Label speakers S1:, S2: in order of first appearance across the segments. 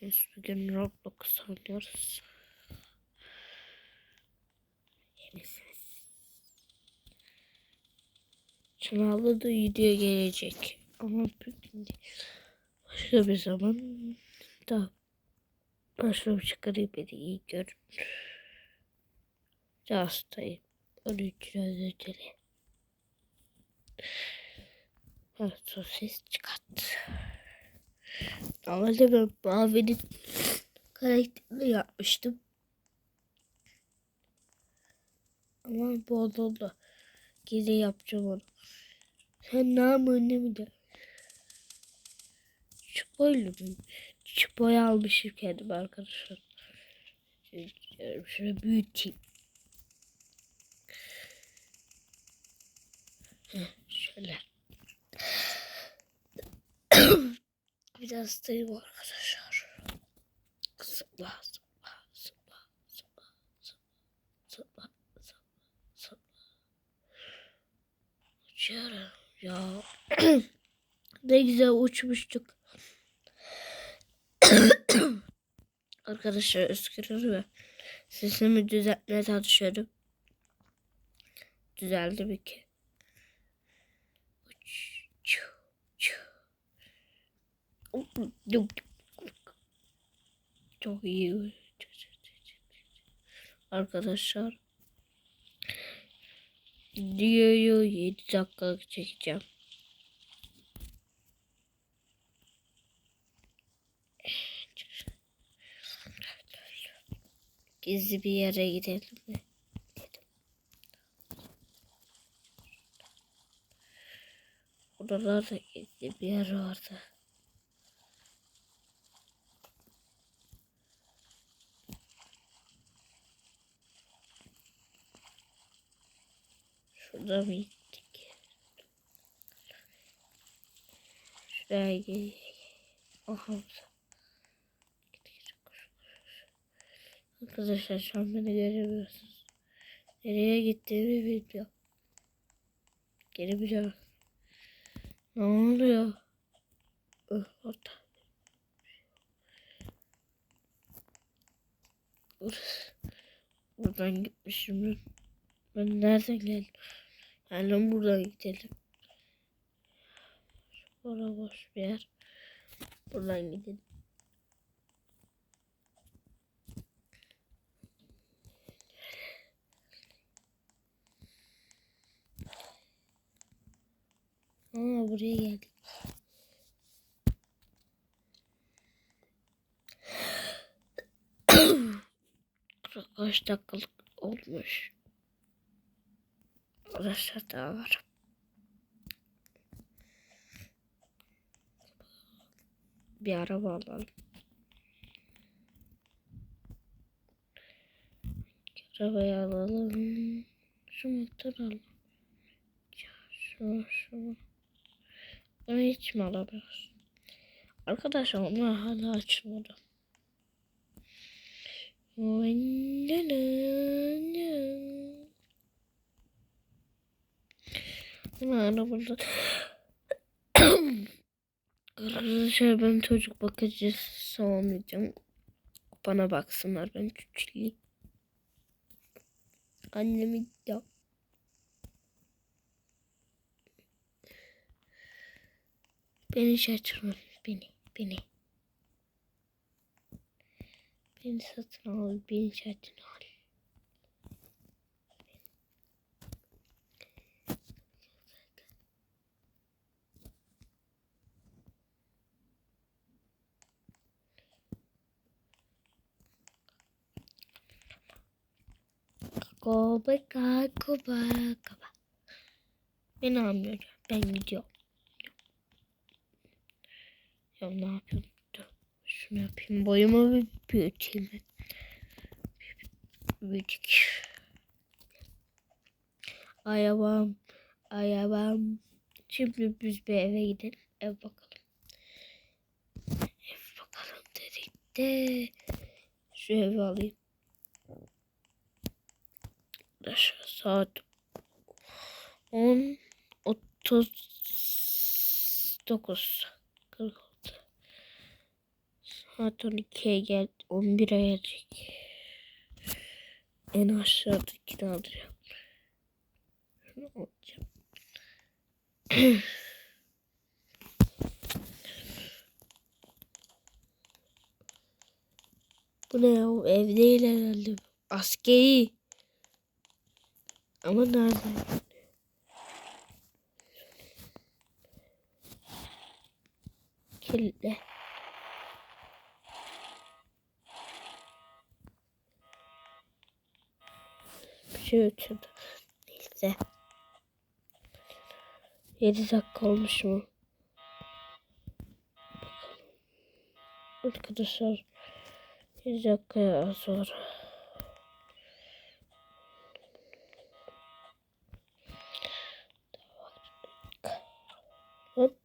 S1: Biz bugün Roblox oynuyoruz. Yenisiniz. Çınarlı da video gelecek. Ama bugün. Başka bir zaman da bir çıkarayım beni iyi görün. Hastayım. 13 özür dilerim. Evet, sosis çıkarttı. Normalde ben Mavi'nin karakterini yapmıştım. Ama bu odada geri yapacağım onu. Sen ne yapıyorsun ne mi de? Çupoylu mu? Çupoyu almışım kendim arkadaşlar. Şöyle, şöyle büyüteyim. Heh, şöyle. Bir de hastayım arkadaşlar. Zıpla zıpla zıpla zıpla zıpla zıpla zıpla Uçuyorum ya. ne güzel uçmuştuk. arkadaşlar öskürür ve sesimi düzeltmeye çalışıyorum. Düzeldi bir ki. Çok iyi. Arkadaşlar. Videoyu 7 dakikalık çekeceğim. Gizli bir yere gidelim mi? Oralarda gizli bir yer vardı. Şurada mı gittik? Şuraya gidelim. Aha. Arkadaşlar şu an beni göremiyorsunuz. Nereye gittiğimi bilmiyorum. Geri biliyorum. Ne oluyor? Öh, orada. Burası. Buradan gitmişim ben. Ben nereden geldim? Yani buradan gidelim. Orada boş bir yer. Buradan gidelim. Aa buraya geldik. Kaç dakikalık olmuş. Arkadaşlar daha var. Bir araba alalım. Arabayı alalım. Şu motor alalım. Şu, şu. Bunu hiç mi alamıyoruz? Arkadaşlar onlar hala açılmadı. Ama arabada Arkadaşlar ben çocuk bakıcısı olmayacağım. Bana baksınlar ben küçüleyim. Annemi de Beni şaşırma beni beni. Beni satın al beni satın. Koba koba koba. Beni almıyor. Ben gidiyorum. Ya ne yapayım? Dur. Şunu yapayım. Boyumu bir büyüteyim. ben. Büyütük. Ayabam. Ayabam. Şimdi biz bir eve gidelim. Ev bakalım. Ev bakalım dedik de. Şu evi alayım. Arkadaşlar saat 10 39 46 Saat 12'ye gel 11'e gelecek. En aşağıdakini alacağım. Şunu alacağım. Bu ne ya? Ev değil herhalde. Askeri. Ama nerede? Kilitle. Bir şey uçurdu. Neyse. 7 dakika olmuş mu? Arkadaşlar 7 dakika sonra. Hop.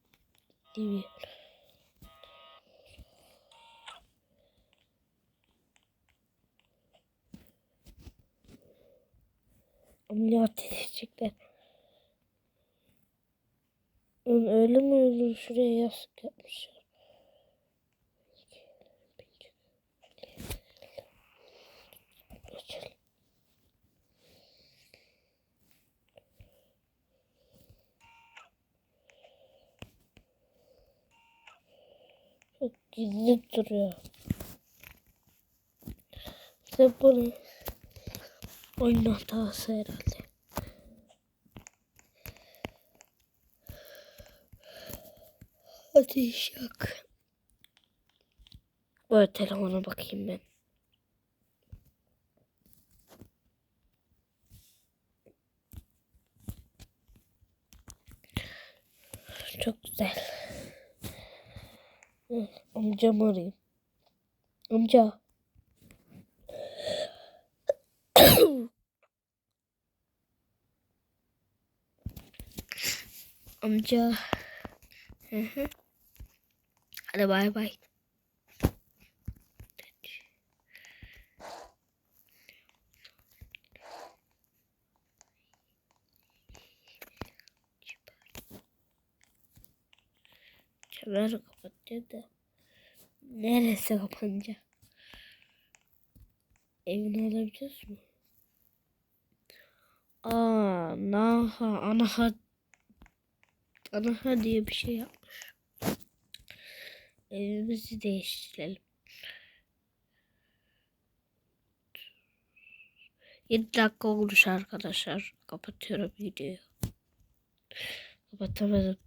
S1: Değil. Ameliyat edecekler. Öyle mi öyle şuraya yastık yapmışlar. Gizli duruyor. İşte bu ne? Oyun hatası herhalde. Ateş yak. Böyle telefona bakayım ben. Çok güzel. Hı, Amcamı arayayım. Amca. Amca. Hı hı. Hadi bay bay. Kemer kapatacağım da. Neresi kapanacak? Evini alabiliyoruz mu? Aa, naha, anaha, anaha diye bir şey yapmış. Evimizi değiştirelim. 7 dakika olmuş arkadaşlar. Kapatıyorum videoyu. Kapatamadım.